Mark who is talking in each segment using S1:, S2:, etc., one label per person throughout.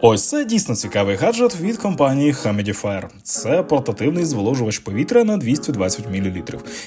S1: Ось це дійсно цікавий гаджет від компанії Humidifier. Це портативний зволожувач повітря на 220 мл.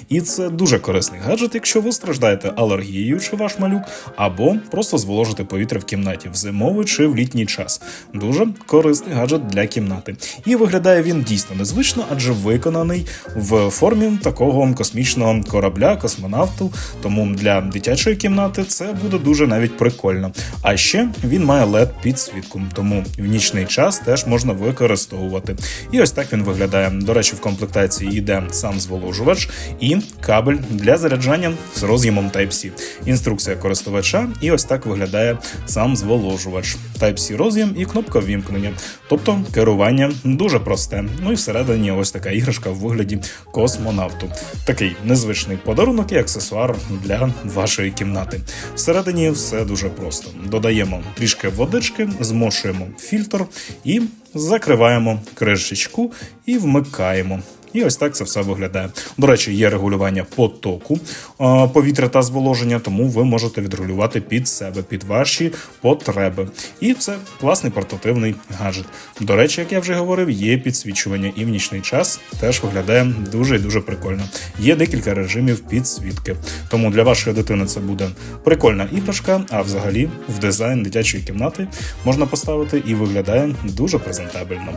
S1: І це дуже корисний гаджет, якщо ви страждаєте алергією чи ваш малюк, або просто зволожити повітря в кімнаті в зимовий чи в літній час. Дуже корисний гаджет для кімнати. І виглядає він дійсно незвично, адже виконаний в формі такого космічного корабля, космонавту. Тому для дитячої кімнати це буде дуже навіть прикольно. А ще він має led підсвітку, тому в нічний час теж можна використовувати. І ось так він виглядає. До речі, в комплектації йде сам зволожувач і кабель для заряджання з роз'ємом Type-C. Інструкція користувача, і ось так виглядає сам зволожувач. Type-C роз'єм і кнопка вімкнення. Тобто керування дуже просте. Ну і всередині ось така іграшка в вигляді космонавту. Такий незвичний подарунок і аксесуар для вашої кімнати. Всередині все дуже просто. Додаємо трішки водички, змошуємо фільтр і закриваємо кришечку і вмикаємо. І ось так це все виглядає. До речі, є регулювання потоку повітря та зволоження, тому ви можете відрегулювати під себе, під ваші потреби. І це класний портативний гаджет. До речі, як я вже говорив, є підсвічування і в нічний час теж виглядає дуже і дуже прикольно. Є декілька режимів підсвітки. Тому для вашої дитини це буде прикольна іграшка, а взагалі в дизайн дитячої кімнати можна поставити і виглядає дуже презентабельно.